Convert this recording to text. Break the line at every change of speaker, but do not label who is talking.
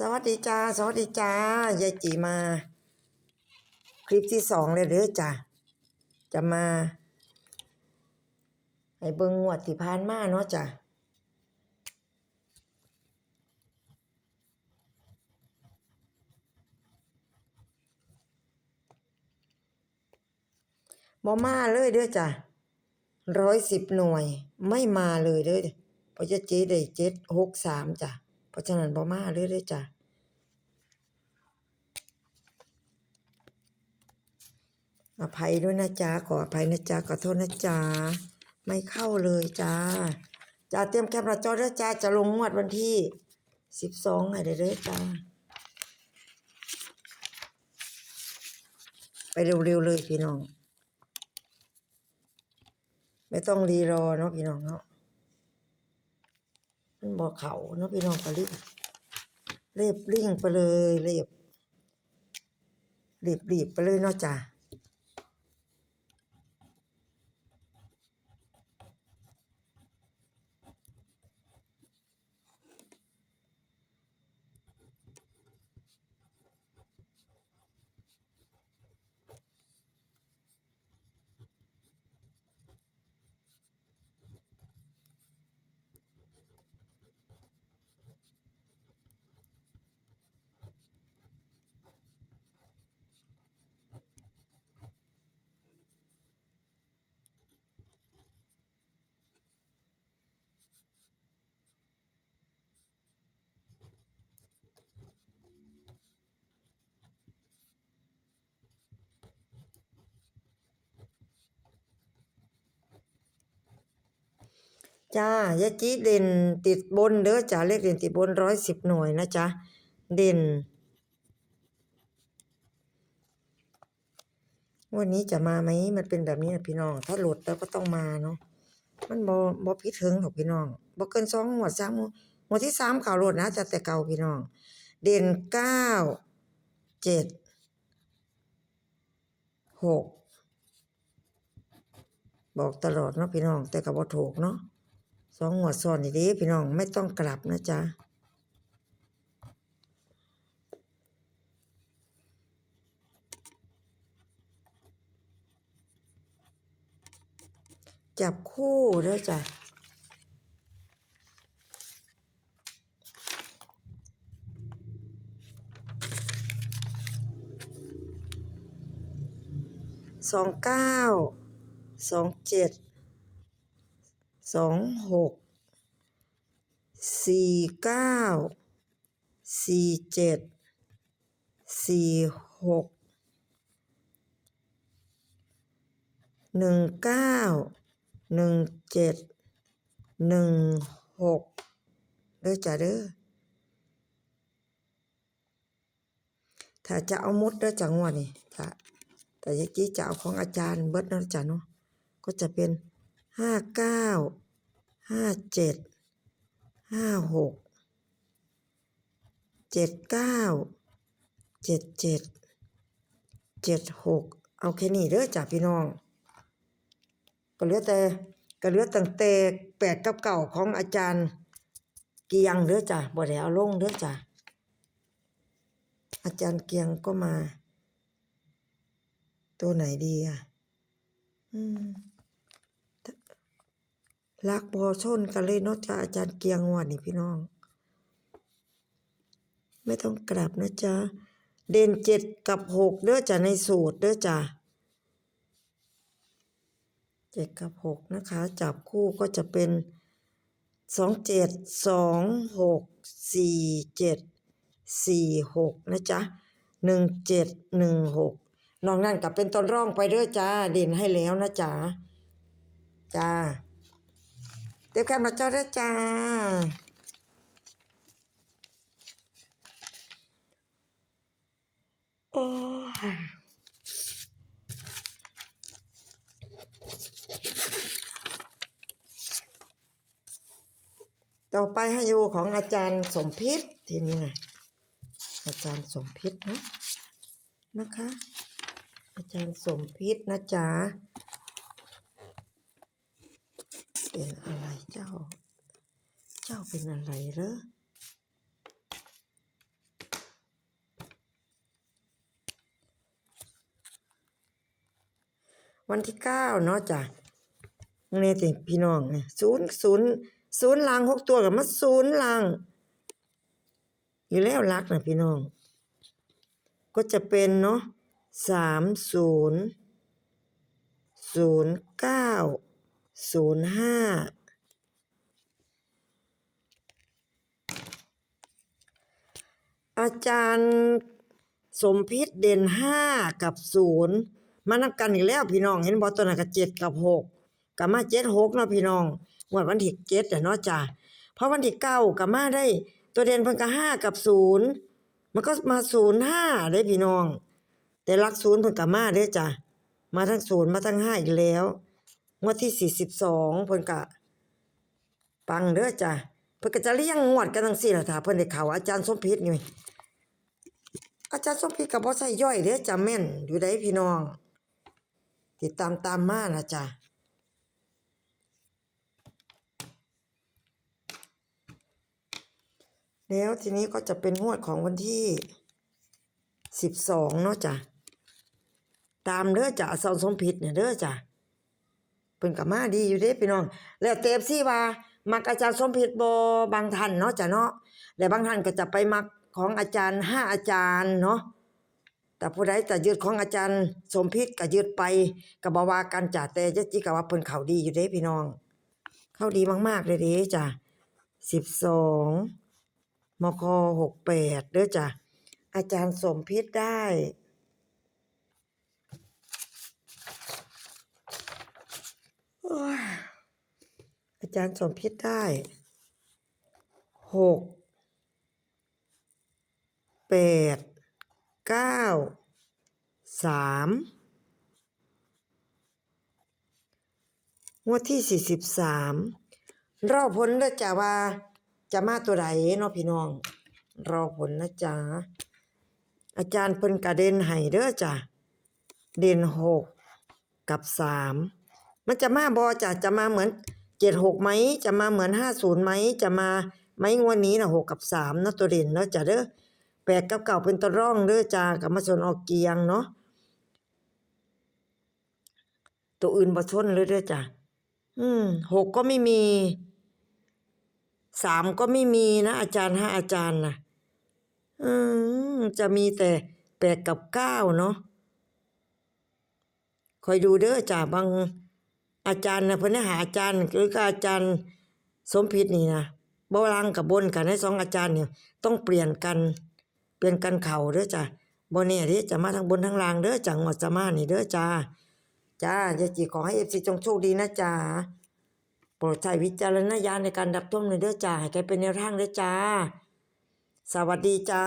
สวัสดีจ้า สวัสดีจ้ายายจีมา คลิปที่สองเลยเด้อจ้ะจะมา ให้เบิงงวดที่ผ่านมาเนาะจ้ะบ่มาเลยเด้อจ้ะร้อยสิบหน่วย ไม่มาเลยเด้อเพราะจะเจ๊ได้เจ็ดหกสามจ้ะ ราะฉะนั้นบ่มาเลยเด้อจ้ะอภัยด้วยนะจ๊ะขออภัยนะจ๊ะขอโทษนะจ๊ะไม่เข้าเลยจ้าจ้าเตรียมแคปหน้าจอด้วยจ้าจะลงงวดวันที่สิบสองให้ได้เลยจ้าไปเร็วๆเลยพี่น้อง ไม่ต้องรีรอเนาะพี่น้องเนาะ บอกเขาเนาะพี่น้องก็รีบเรียบริ่งไปเลยเรียบรีบรีบไปเลยเนาะจ้า จ้ายาจีเด่นติดบนเด้อจ้าเลขเด่นติดบนร้อยสิบหน่วยนะจ๊ะเด่น วันนี้จะมาไหมมันเป็นแบบนี้นะพี่น้อง ถ้าหลุดแล้วก็ต้องมาเนาะมันบ่บ่พิถึงหรอกพี่น้องบ่เกินสองหัวดสามหัวดที่สามข่าวหลุดนะจะแต่เก่าพี่น้อง เด่นเก้าเจ็ดหกบอกตลอดเนาะพี่น้องแต่ก็บ่ถูกเนาะ สองหัวซ้อนดีๆพี่น้องไม่ต้องกลับนะจ๊ะจับคู่ด้วยจ้ะสองเก้าสองเจ็ด สองหกสี่เก้าสี่เจ็ดสี่หกหนึ่งเก้าหนึ่งเจ็ดหนึ่งหกเด้อจ้ะเด้อถ้าจะเอามุดเด้อจังหวะนี่ถ้าแต่ยกี้จะเอาของอาจารย์เบิดเนาะจ้ะเนาะก็จะเป็น ห้าเก้าห้าเจ็ดห้าหกเจ็ดเก้าเจ็ดเจ็ดเจ็ดหกเอาแค่นี้เด้อจ้ะพี่น้อง ก็เหลือแต่ก็เหลือตั้งแต่แปดกับเก่าของอาจารย์เกียงเด้อจ้ะบ่ได้เอาลงเด้อจ้ะอาจารย์เกียงก็มา ตัวไหนดีอะ อืม ลักบอชนกันเลยเนาะจ้ะอาจารย์เกียงวันนี่พี่น้อง ไม่ต้องกลับนะจ๊ะเด่นเจ็ดกับหกเด้อจ้ะในสูตรเด้อจ้ะเจ็ดกับหกนะคะ จับคู่ก็จะเป็นสองเจ็ดสองหกสี่เจ็ดสี่หกนะจ๊ะหนึ่งเจ็ดหนึ่งหกนอกนั้นกับเป็นต้นร่องไปเด้อจ้าเด่นให้แล้วนะจ๊ะจ้า เดี๋ยวแคมมาเจ้าด้วยจ้า โอ้ต่อไปให้อยู่ของอาจารย์สมพิษทีนี้นะอาจารย์สมพิษนะนะคะ อาจารย์สมพิษนะจ๊ะ เป็นอะไรเจ้า เจ้าเป็นอะไรเหรอวันที่เก้าเนาะจ้ะเนี่ติพี่น้องเนี่ยศูนย์ศูนย์ศูนย์ลังหกตัวกับมาศูนย์ลัง อยู่แล้วรักนะพี่น้อง ก็จะเป็นเนาะสามศูนย์ศูนย์เก้า ศูนย์ห้าอาจารย์สมพิษเด่นห้ากับศูนย์มานับกันอีกแล้วพี่น้องเห็นบอตัวนั้นกับเจ็ดกับหกกับมาเจ็ดหกเนาะพี่น้องงวดวันที่เจ็ดเนาะจ้ะเพราะวันที่เก้ากับมาได้ ตัวเด่นเพิ่นก็ห้ากับศูนย์มันก็มาศูนย์ห้าได้พี่น้อง แต่ลักศูนย์เพิ่นก็มาเด้จ้ะมาทั้งศูนย์มาทั้งห้าอีกแล้ว งวดที่สี่สิบสองเพิ่นก็ปังเด้อจ้ะเพิ่นก็จะเลี้ยงงวดกันจังซี่ละถ้าเพิ่นได้เข้าอาจารย์สมพิษนี่อาจารย์สมพิษก็บ่ใส่ย่อยเด้อจ้ะแม่นอยู่ได้พี่น้อง ติดตามตามมานะจ้ะแล้วทีนี้ก็จะเป็นงวดของวันที่สิบสองเนาะจ้ะตามเด้อจ้ะอาจารย์สมพิษเนี่ยเด้อจ้ะ เป็นกับมาดีอยู่เด้พี่น้อง แล้วเตฟซี่ว่ามักอาจารย์สมพิษบ่บางท่านเนาะจ้ะเนาะและบางท่านก็จะไปมักของอาจารย์ห้าอาจารย์เนาะแต่ผู้ใดจะยึดของอาจารย์สมพิษก็ยึดไปก็บ่ว่ากันจ้ะแต่ยะจิก็ว่าเพิ่นเขาดีอยู่เด้พี่น้อง เขาดีมากๆเลยเด้จ้ะ12มค68เด้อจ้ะอาจารย์สมพิษได้โอ้ย อาจารย์สมพิษได้หกแปดเก้าสามงวดที่สี่สิบสามรอผลนะจ๊ะว่า จะมาตัวใดเนาะพี่น้อง รอผลนะจ๊ะอาจารย์เพิ่นกระเด็นให้เด้อจ้ะเด่นหกกับสามมันจะมาบอจ้ะจะมาเหมือน เจ็ดหกไหมจะมาเหมือนห้าศูนย์ไหมจะมาไหมงวดนี้นะหกกับสามนะตัวเด่นเนาะจ้ะเด้อแปดกับเก่าเป็นตัวร่องเด้อจ้ากับมาชนออกเกียงเนาะตัวอื่นบ่ชนเลยเด้อจ้าอืมหกก็ไม่มีสามก็ไม่มีนะ อาจารย์ห้าอาจารย์นะอืมจะมีแต่แปดกับเก้าเนาะคอยดูเด้อจ้าบาง อาจารย์นะเพิ่นให้หาอาจารย์หรือก็อาจารย์สมพิษนี่นะบ่ลังกับบนกันให้สองอาจารย์เนี่ยต้องเปลี่ยนกัน เปลี่ยนกันเข่าเด้อจ้ะบ่แน่เด้จะมาทางบนทางล่างเด้อจังหวัดจะมานี่เด้อจ้าจ้ายายจีขอให้ FC จงโชคดีนะจ้าโปรดใช้วิจารณญาณในการรับชมหน่อยเด้อจ้าให้แกเป็นแนวทางเด้อจ้า สวัสดีจ้า